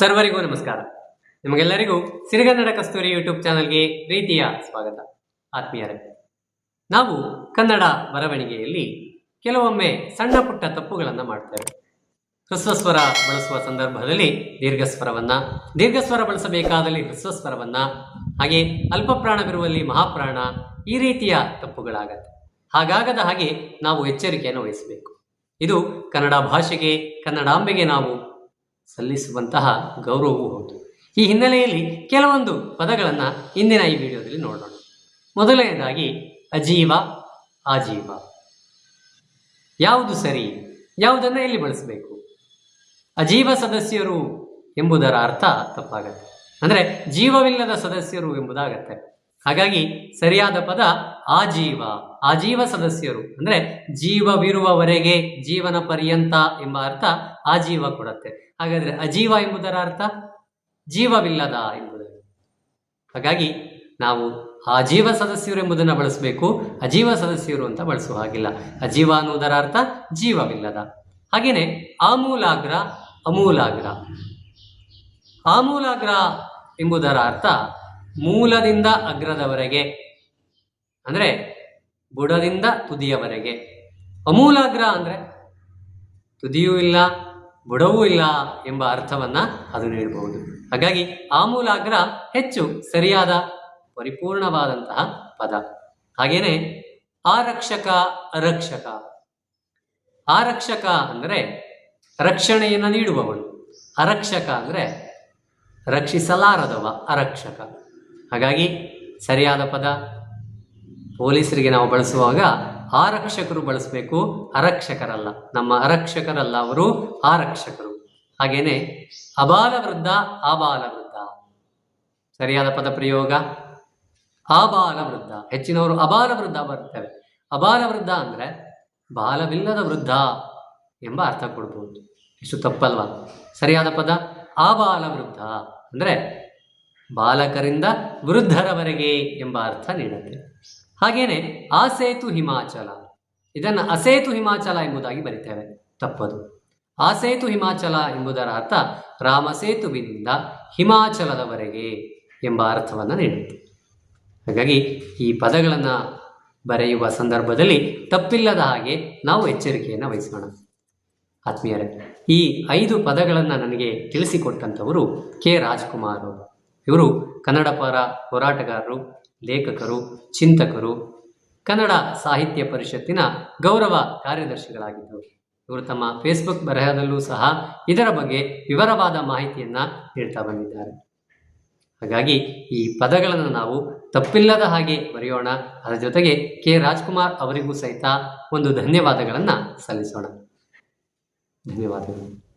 ಸರ್ವರಿಗೂ ನಮಸ್ಕಾರ. ನಿಮಗೆಲ್ಲರಿಗೂ ಸಿರಿಗನ್ನಡ ಕಸ್ತೂರಿ ಯೂಟ್ಯೂಬ್ ಚಾನಲ್ಗೆ ಪ್ರೀತಿಯ ಸ್ವಾಗತ. ಆತ್ಮೀಯರೇ, ನಾವು ಕನ್ನಡ ಬರವಣಿಗೆಯಲ್ಲಿ ಕೆಲವೊಮ್ಮೆ ಸಣ್ಣ ಪುಟ್ಟ ತಪ್ಪುಗಳನ್ನು ಮಾಡ್ತೇವೆ. ಹ್ರಸ್ವಸ್ವರ ಬಳಸುವ ಸಂದರ್ಭದಲ್ಲಿ ದೀರ್ಘಸ್ವರವನ್ನು, ದೀರ್ಘಸ್ವರ ಬಳಸಬೇಕಾದಲ್ಲಿ ಹೃಸ್ವಸ್ವರವನ್ನು, ಹಾಗೆ ಅಲ್ಪಪ್ರಾಣವಿರುವಲ್ಲಿ ಮಹಾಪ್ರಾಣ ಈ ರೀತಿಯ ತಪ್ಪುಗಳಾಗತ್ತೆ. ಹಾಗಾಗದ ಹಾಗೆ ನಾವು ಎಚ್ಚರಿಕೆಯನ್ನು ವಹಿಸಬೇಕು. ಇದು ಕನ್ನಡ ಭಾಷೆಗೆ, ಕನ್ನಡಾಂಬೆಗೆ ನಾವು ಸಲ್ಲಿಸುವಂತಹ ಗೌರವವೂ ಹೌದು. ಈ ಹಿನ್ನೆಲೆಯಲ್ಲಿ ಕೆಲವೊಂದು ಪದಗಳನ್ನು ಇಂದಿನ ಈ ವಿಡಿಯೋದಲ್ಲಿ ನೋಡೋಣ. ಮೊದಲನೇದಾಗಿ, ಅಜೀವ, ಆಜೀವ. ಯಾವುದು ಸರಿ, ಯಾವುದನ್ನು ಎಲ್ಲಿ ಬಳಸಬೇಕು? ಅಜೀವ ಸದಸ್ಯರು ಎಂಬುದರ ಅರ್ಥ ತಪ್ಪಾಗತ್ತೆ. ಅಂದರೆ ಜೀವವಿಲ್ಲದ ಸದಸ್ಯರು ಎಂಬುದಾಗತ್ತೆ. ಹಾಗಾಗಿ ಸರಿಯಾದ ಪದ ಆಜೀವ ಆಜೀವ ಸದಸ್ಯರು. ಅಂದರೆ ಜೀವವಿರುವವರೆಗೆ ಜೀವನ ಪರ್ಯಂತ ಎಂಬ ಅರ್ಥ ಆಜೀವ ಕೊಡುತ್ತೆ. ಹಾಗಾದ್ರೆ ಅಜೀವ ಎಂಬುದರ ಅರ್ಥ ಜೀವವಿಲ್ಲದ ಎಂಬುದರ ಹಾಗಾಗಿ ನಾವು ಆಜೀವ ಸದಸ್ಯರು ಎಂಬುದನ್ನು ಬಳಸಬೇಕು, ಅಜೀವ ಸದಸ್ಯರು ಅಂತ ಬಳಸುವ ಹಾಗಿಲ್ಲ. ಅಜೀವ ಅನ್ನುವುದರ ಅರ್ಥ ಜೀವವಿಲ್ಲದ. ಹಾಗೆಯೇ ಆಮೂಲಾಗ್ರ, ಅಮೂಲಾಗ್ರ. ಆಮೂಲಾಗ್ರ ಎಂಬುದರ ಅರ್ಥ ಮೂಲದಿಂದ ಅಗ್ರದವರೆಗೆ, ಅಂದರೆ ಬುಡದಿಂದ ತುದಿಯವರೆಗೆ. ಅಮೂಲಾಗ್ರ ಅಂದರೆ ತುದಿಯೂ ಇಲ್ಲ ಬುಡವೂ ಇಲ್ಲ ಎಂಬ ಅರ್ಥವನ್ನ ಅದು ನೀಡಬಹುದು. ಹಾಗಾಗಿ ಆಮೂಲಾಗ್ರ ಹೆಚ್ಚು ಸರಿಯಾದ ಪರಿಪೂರ್ಣವಾದಂತಹ ಪದ. ಹಾಗೇನೆ ಆರಕ್ಷಕ, ಅರಕ್ಷಕ. ಆರಕ್ಷಕ ಅಂದರೆ ರಕ್ಷಣೆಯನ್ನು ನೀಡುವವನು ಅರಕ್ಷಕ ಅಂದರೆ ರಕ್ಷಿಸಲಾರದವ, ಅರಕ್ಷಕ. ಹಾಗಾಗಿ ಸರಿಯಾದ ಪದ ಪೊಲೀಸರಿಗೆ ನಾವು ಬಳಸುವಾಗ ಆರಕ್ಷಕರು ಬಳಸಬೇಕು. ಅರಕ್ಷಕರಲ್ಲ ನಮ್ಮ ಅರಕ್ಷಕರಲ್ಲ ಅವರು ಆರಕ್ಷಕರು. ಹಾಗೇನೆ ಅಬಾಲ ವೃದ್ಧ ಆಬಾಲ ವೃದ್ಧ. ಸರಿಯಾದ ಪದ ಪ್ರಯೋಗ? ಆಬಾಲ ವೃದ್ಧ. ಹೆಚ್ಚಿನವರು ಅಬಾಲ ವೃದ್ಧ ಬರ್ತೇವೆ ಅಬಾಲ ವೃದ್ಧ ಅಂದ್ರೆ ಬಾಲವಿಲ್ಲದ ವೃದ್ಧ ಎಂಬ ಅರ್ಥ ಕೊಡ್ಬೋದು. ಎಷ್ಟು ತಪ್ಪಲ್ವಾ? ಸರಿಯಾದ ಪದ? ಆಬಾಲ ವೃದ್ಧ ಅಂದ್ರೆ ಬಾಲಕರಿಂದ ವೃದ್ಧರವರೆಗೆ ಎಂಬ ಅರ್ಥ ನೀಡುತ್ತೆ. ಹಾಗೇನೆ ಆಸೇತು ಹಿಮಾಚಲ. ಇದನ್ನು ಅಸೇತು ಹಿಮಾಚಲ ಎಂಬುದಾಗಿ ಬರಿತೇವೆ. ತಪ್ಪದು. ಆಸೇತು ಹಿಮಾಚಲ ಎಂಬುದರ ಅರ್ಥ ರಾಮಸೇತುವಿನಿಂದ ಹಿಮಾಚಲದವರೆಗೆ ಎಂಬ ಅರ್ಥವನ್ನು ನೀಡುತ್ತೆ. ಹಾಗಾಗಿ ಈ ಪದಗಳನ್ನು ಬರೆಯುವ ಸಂದರ್ಭದಲ್ಲಿ ತಪ್ಪಿಲ್ಲದ ಹಾಗೆ ನಾವು ಎಚ್ಚರಿಕೆಯನ್ನು ವಹಿಸೋಣ. ಆತ್ಮೀಯರೇ, ಈ ಐದು ಪದಗಳನ್ನು ನನಗೆ ತಿಳಿಸಿಕೊಟ್ಟಂಥವರು ಕೆ. ರಾಜ್ಕುಮಾರ್ ಇವರು ಕನ್ನಡ ಪರ ಹೋರಾಟಗಾರರು ಲೇಖಕರು, ಚಿಂತಕರು, ಕನ್ನಡ ಸಾಹಿತ್ಯ ಪರಿಷತ್ತಿನ ಗೌರವ ಕಾರ್ಯದರ್ಶಿಗಳಾಗಿದ್ದರು. ಇವರು ತಮ್ಮ ಫೇಸ್ಬುಕ್ ಬರಹದಲ್ಲೂ ಸಹ ಇದರ ಬಗ್ಗೆ ವಿವರವಾದ ಮಾಹಿತಿಯನ್ನು ನೀಡ್ತಾ ಬಂದಿದ್ದಾರೆ. ಹಾಗಾಗಿ ಈ ಪದಗಳನ್ನು ನಾವು ತಪ್ಪಿಲ್ಲದ ಹಾಗೆ ಬರೆಯೋಣ. ಅದರ ಜೊತೆಗೆ ಕೆ. ರಾಜ್ಕುಮಾರ್ ಅವರಿಗೂ ಸಹಿತ ಒಂದು ಧನ್ಯವಾದಗಳನ್ನು ಸಲ್ಲಿಸೋಣ. ಧನ್ಯವಾದಗಳು.